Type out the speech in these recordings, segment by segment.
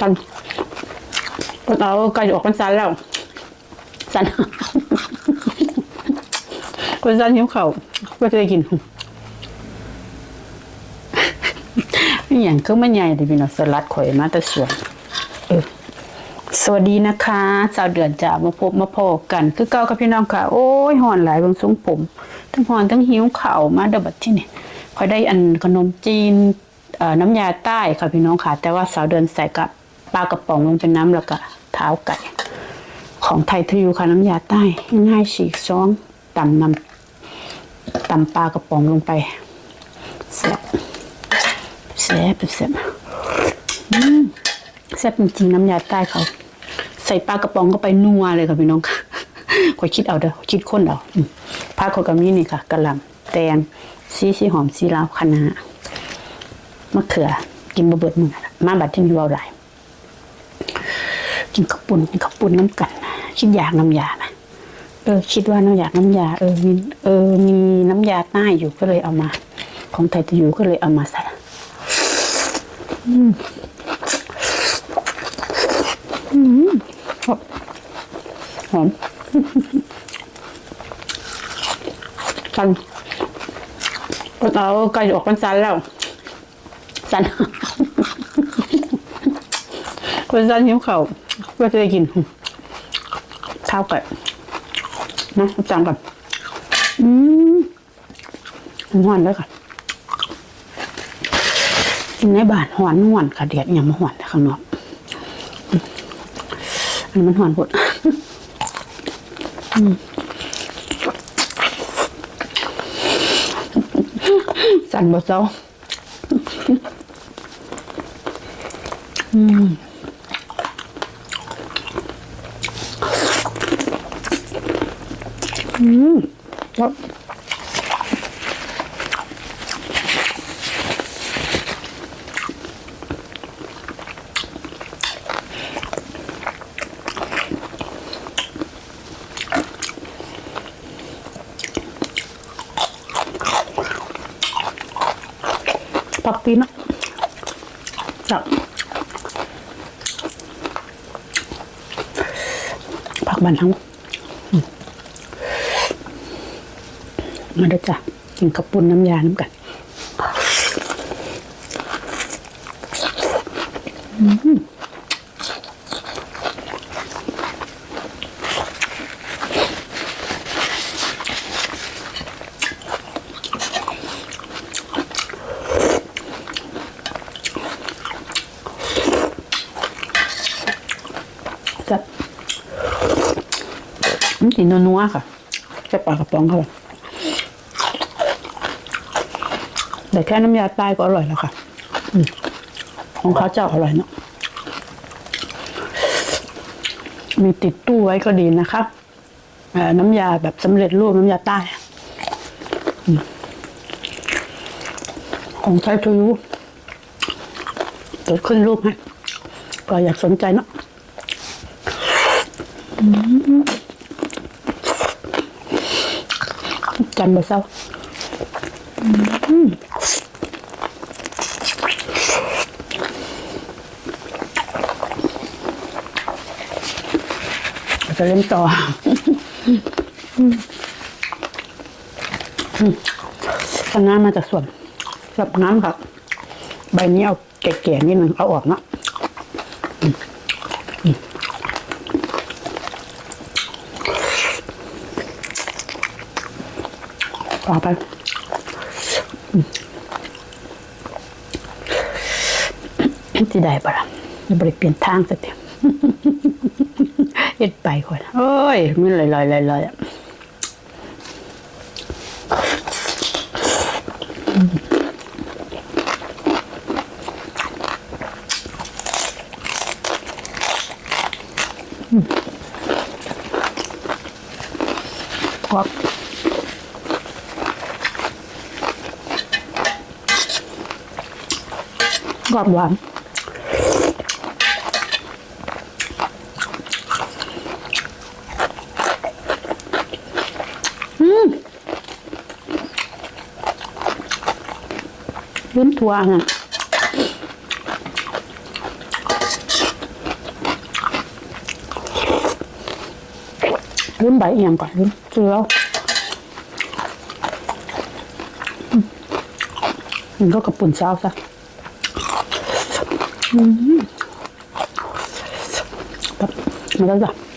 กันคนเอาไก่ออกกันสันแล้วสันคนสันหิวเขาก็จะได้กินอย่างก็มันใหญ่เลยพี่น้องสลัดข่อยมาแต่สวนสวัสดีนะคะสาวเดือนจะมาพบมาพอกัน คือเก่ากับพี่น้องค่ะ โอ้ยหอนหลายบางทรงผม ทั้งหอนทั้งหิวเข่ามาเดบบัดที่นี่คอยได้อันขนมจีนน้ำยาใต้ค่ะพี่น้องค่ะ แต่ว่าสาวเดือนใส่กับ ปลากระป๋องลงเป็นน้ำแล้วก็เท้าไก่ ของไทยทยูค่ะน้ำยาใต้ง่ายฉีกซ้องตำน้ำตำปลากระป๋องลงไปแซ่บแซ่บแซ่บแซ่บจริงๆน้ำยาใต้เขา ใส่ปลากระป๋องก็ไปนัวเลยค่ะพี่น้องค่ะคอยคิดเอาเด้อคิดค้นเอาผักขอยกับนี่นี่ค่ะกระหล่ำแตงซีซีหอมซีลาวคะน้ามะเขือกินบะเบิดมือมาบัดที่มีเบาหล กินข้าวปุ้นกินข้าวปุ้นน้ำกันคิดอยากน้ำยานะเออ คิดว่าน้ำยาน้ำยาเออมีเออมีน้ำยาใต้อยู่ก็เลยเอามา ของไทยจะอยู่ก็เลยเอามาใส่หอมสันเอาไก่ออกกันสันแล้วสันคนสันหิวเข่า วก็จะได้กิน ข้าวไก่นะจังก่อนอืมหวานเลยค่ะกินในบ้านหวนหวนค่ะเดียดยังมาหวานข้างนอกอันนี้มันหวนหมดสั่นบ่เซาอืม อืมแล้วผักตีนอะจับผักบันทั้งอืม มาเด้อจ้ะกินข้าวปุ้นน้ำยาน้ำกันจับมันสีนัวๆค่ะจะปลากระป๋องเขา แต่แค่น้ำยาใต้ก็อร่อยแล้วค่ะของเขาเจ้าอร่อยเนาะมีติดตู้ไว้ก็ดีนะครับเอ่อน้ำยาแบบสำเร็จรูปน้ำยาใต้ของไทยทูยูเดี๋ยวขึ้นรูปให้ก็อยากสนใจเนาะจันบะเศร้า จะเล่นต่อข้างหน้ามาจากส่วนกับน้ำครับ ใบนี้เอาแก่ๆนิดนึงเอาออกเนาะต่อไปจะได้ปะล่ะจะบริเปลี่ยนทางสักที เอ็ดไปคนโอ้ยมันลอยลอยลอยลอยอะกรอบกรอบหวาน ลิ้นถั่วอะลิ้นใบเอียงก่อนลิ้นเจียวมันก็กระปุ่นเช้าซะอืมมาแล้วจ้ะ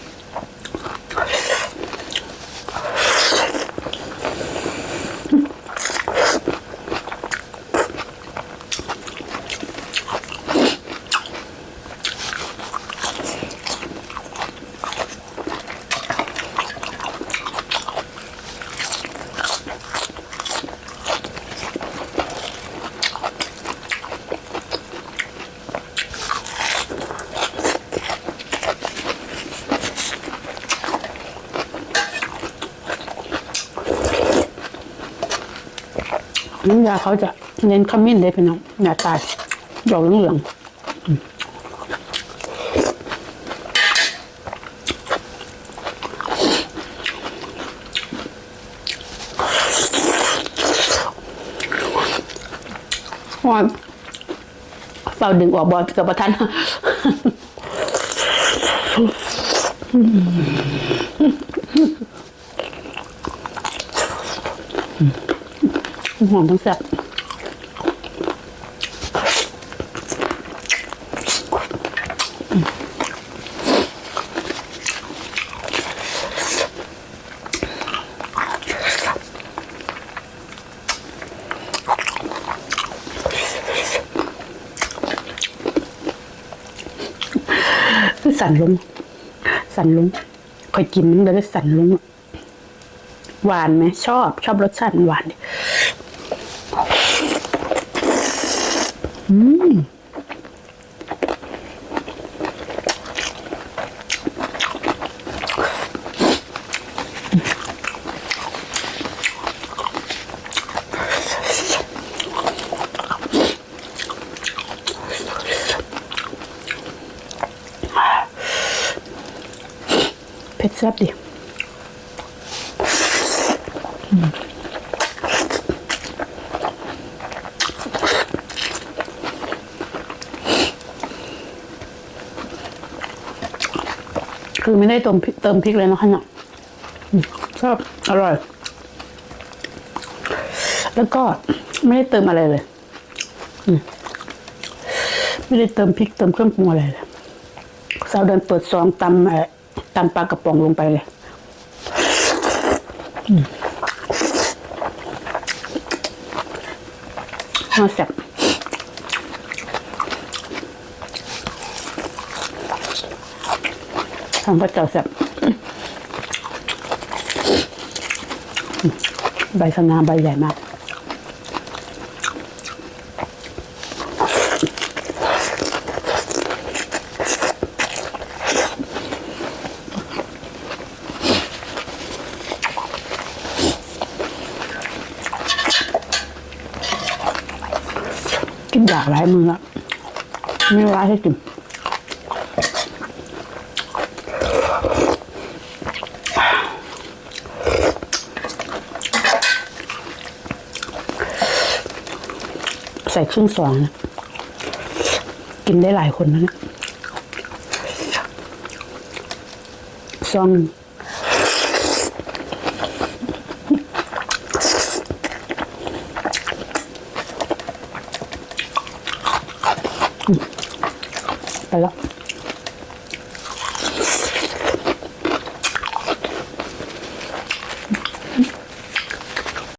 น้ำยาเขาจะเน้นขมิ้นเลยพี่น้องอย่าตายหยอกเหลืองๆอืมว่าเฝ้าดึงออกบอลกับประทันอืม หอมทั้งแซ่บคือสั่นลง สั่นลงคอยกินมันเลยสั่นลง หวานไหมชอบ ชอบรสชาติหวานดิ เผ็ดแซ่บดิอืม คือไม่ได้เติมพริกเติมพริกเลยนะคะเนี่ยอืมชอบอร่อย แล้วก็ไม่ได้เติมอะไรเลยอืมไม่ได้เติมพริกเติมเครื่องปรุงอะไรเลยสาวเดินเปิดซองตำเอ่อตำปลากระป๋องลงไปเลยอืมน่าแซ่บ ทำก็เจ้าแซ่บใบสะงาใบใหญ่มากกินอยากหลายมือละไม่ร้ายให้กิน ส่ครึ่งสองนะกินได้หลายคนนะซองหนึ่งไปแล้ว